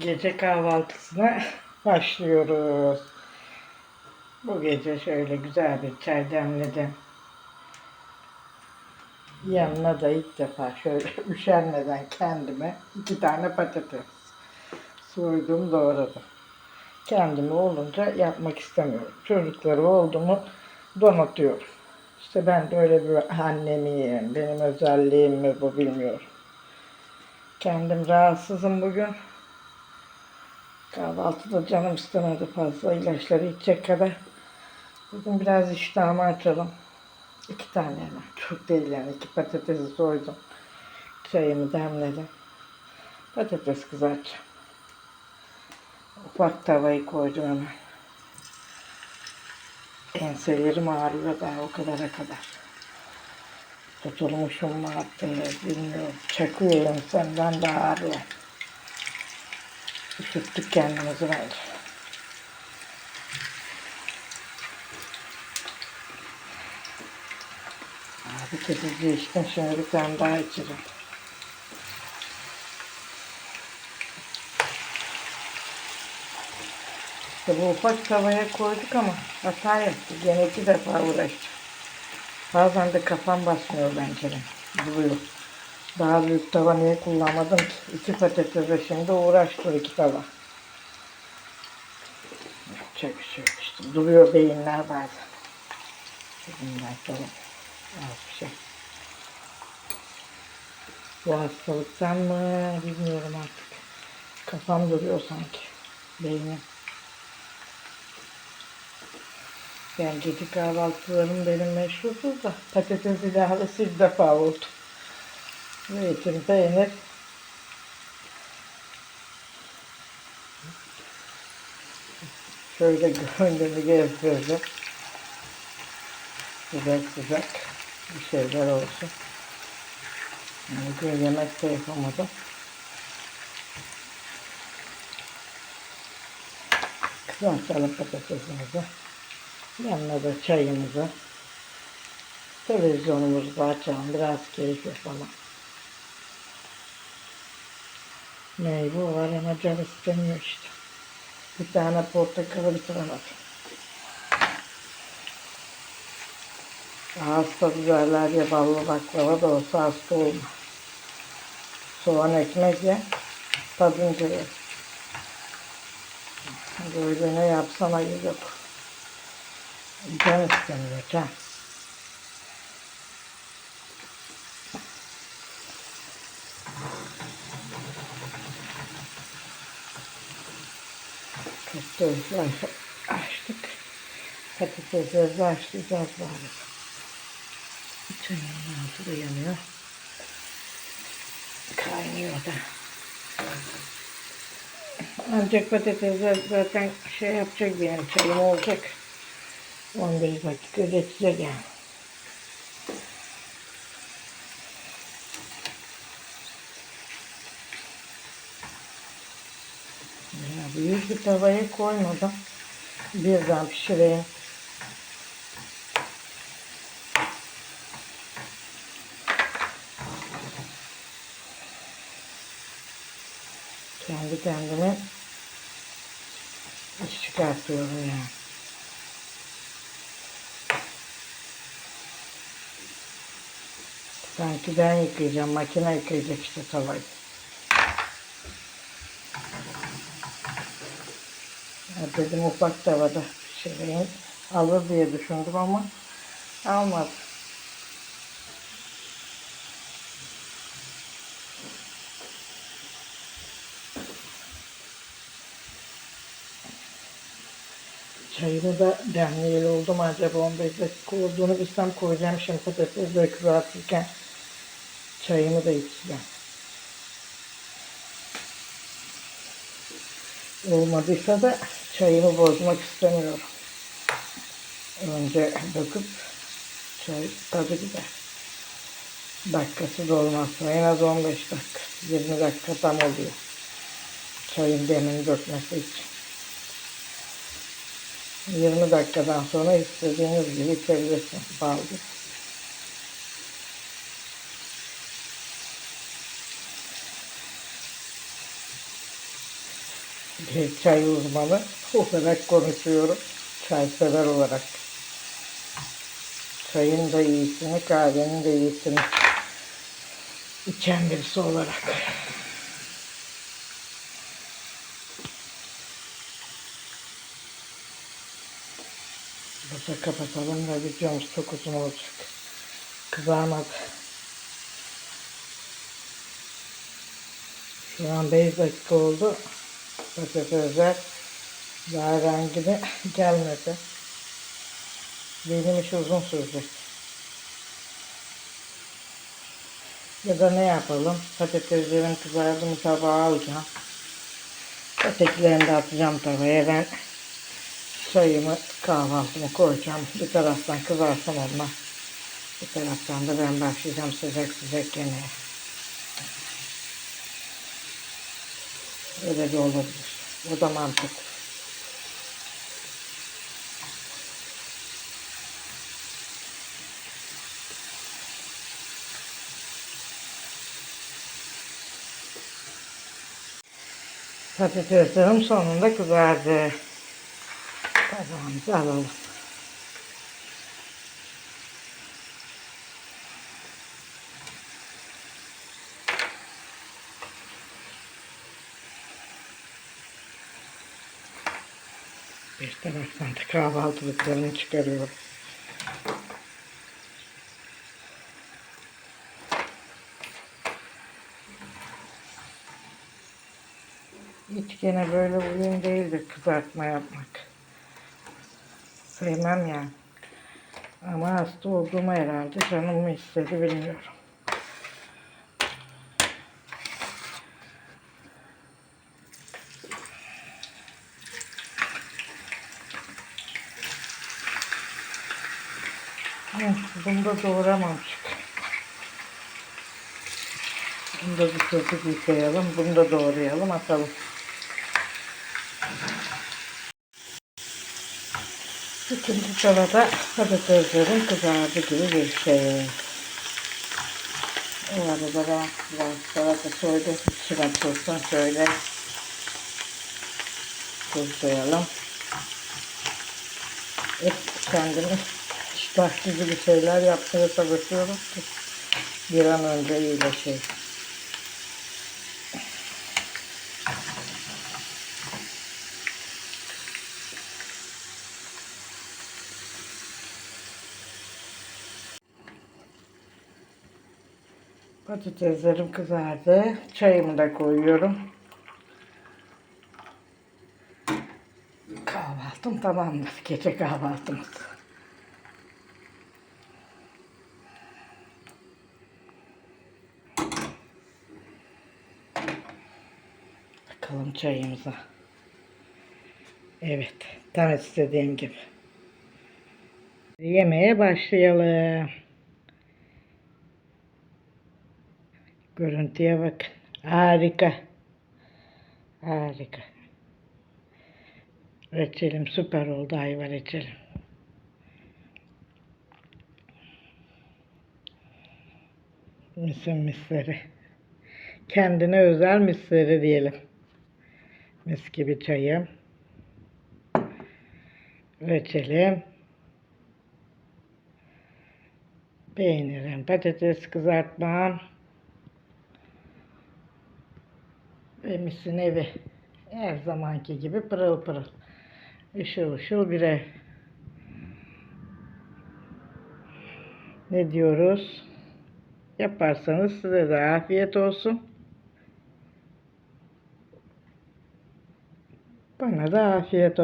Gece kahvaltısına başlıyoruz. Bu gece şöyle güzel bir çay demledim. Yanına da ilk defa şöyle üşenmeden kendime iki tane patates soydum doğradım. Kendime olunca yapmak istemiyorum. Çocukları oldu mu donatıyorum. İşte ben de öyle bir annemiyim. Benim özelliğim mi bu bilmiyorum. Kendim rahatsızım bugün. Kahvaltıda canım istemedi fazla ilaçları içecek kadar. Bugün biraz iştahımı açalım. İki tane hemen. Çok değil yani. İki patatesi soydum. Çayımı demledim. Patates kızartacağım. Ufak tavayı koydum hemen. Enselerim ağrıyor daha o kadara kadar. Tutulmuşum mu hatta bilmiyorum. Çakıyor insandan da ağrıyor. Üşüttük kendimizi bence. Abi kesici içtim şimdi bir tane daha içeceğim. İşte bu ufak tavaya koyduk ama hata yaptık. Yine iki defa uğraştık. Bazen de kafam basmıyor bence. Buluyor. Daha büyük tava niye kullanmadım ki? İki patatese şimdi uğraştı iki tava. Yapacak bir şey işte. Duruyor beyinler bazen. Beyinler falan. Az bir şey. Bu hastalıktan mı bilmiyorum artık. Kafam duruyor sanki. Beynim. Ben gece kahvaltılarım benim meşhurdur da patates ilavesi bir defa oldu. Zeytin, peynir. Şöyle gönlümü gezdirdim. Sıcak sıcak bir şeyler olsun. Yani yemek de yapamadım. Kızartalım patatesimizi. Yanına da çayımızı. Televizyonumuzu da açalım. Biraz keyif yapalım. Meyve var ama can istemiyor işte. Bir tane portakalı bitiremez. Hasta güzeller ya ballı baklava da olsa hasta olma. Soğan ekmek ye, tadınca ye. Böyle ne yapsan hayır yok. Can istemiyor, can. Patatesler açtık. Patatesleri başlayacağız bari. Çayımın altı da yanıyor. Kaynıyor da. Ancak patatesler zaten şey yapacak benim çayım olacak. 15 dakika geçecek yani. Büyük bir tavaya koymadım. Birden pişireyim. Kendi kendime iş çıkartıyorum yani. Sanki ben yıkayacağım, makine yıkayacak işte tavayı. Dedim ufak tavada pişireyim. Alır diye düşündüm ama almadı. Çayımı da demleyeli oldu mu acaba 15 dakika olduğunu bilsem koyacağım şimdi patatesleri kızartırken çayımı da içeceğim. Olmadıysa da çayımı bozmak istemiyorum. Önce döküp çay tadı gider. Dakikası da olmazsa en az 15 dakika, 20 dakika tam oluyor. Çayın demini dökmesi için. 20 dakikadan sonra istediğiniz gibi içebilirsiniz. Baldı. Bir çay uzmanı olarak konuşuyorum. Çay sever olarak. Çayın da iyisini, kahvenin de iyisini içen birisi olarak. Burada kapatalım da videomuz çok uzun olacak. Kızarmadı. Şu an 5 dakika oldu. Patatesler daha rengine gelmedi. Benim iş uzun sürecek. Ya da ne yapalım? Patateslerim kızardı mı tabağa alacağım. Ötekilerini de atacağım tavaya. Ben çayımı kahvaltımı koyacağım. Bir taraftan kızarsın onlar. Bir taraftan da ben başlayacağım sıcak sıcak yemeğe. Öyle de olabilir. O da mantık. Patateslerim sonunda kızardı. Tabağımızı alalım. Bir taraftan da kahvaltılıklarını çıkarıyorum. Hiç gene böyle uyum değildir kızartma yapmak. Sevmem yani. Ama hasta olduğumu herhalde canım mı istedi bilmiyorum. Hı, Bunu da doğramamışık. Bunu da bir çocuk yıkayalım. Bunu da doğrayalım atalım. İkinci salata patateslerin kızardı gibi bir şey. O arada ben biraz salata soydum. İçine tutsun şöyle. Tuzlayalım. Hep kendimi iştahlı gibi şeyler yapmaya çalışıyorum ki bir an önce iyileşeyim. Patateslerim kızardı. Çayımı da koyuyorum. Kahvaltım tamamdır. Gece kahvaltımız. Bakalım çayımıza. Evet. Tam istediğim gibi. Yemeğe başlayalım. Görüntüye bakın. Harika. Harika. Reçelim süper oldu ayva reçelim. Misin misleri. Kendine özel misleri diyelim. Mis gibi çayım. Reçelim. Peynirim, patates kızartmam. Ve misin evi. Her zamanki gibi pırıl pırıl. Işıl ışıl bir ev. Ne diyoruz? Yaparsanız size de afiyet olsun. Bana da afiyet.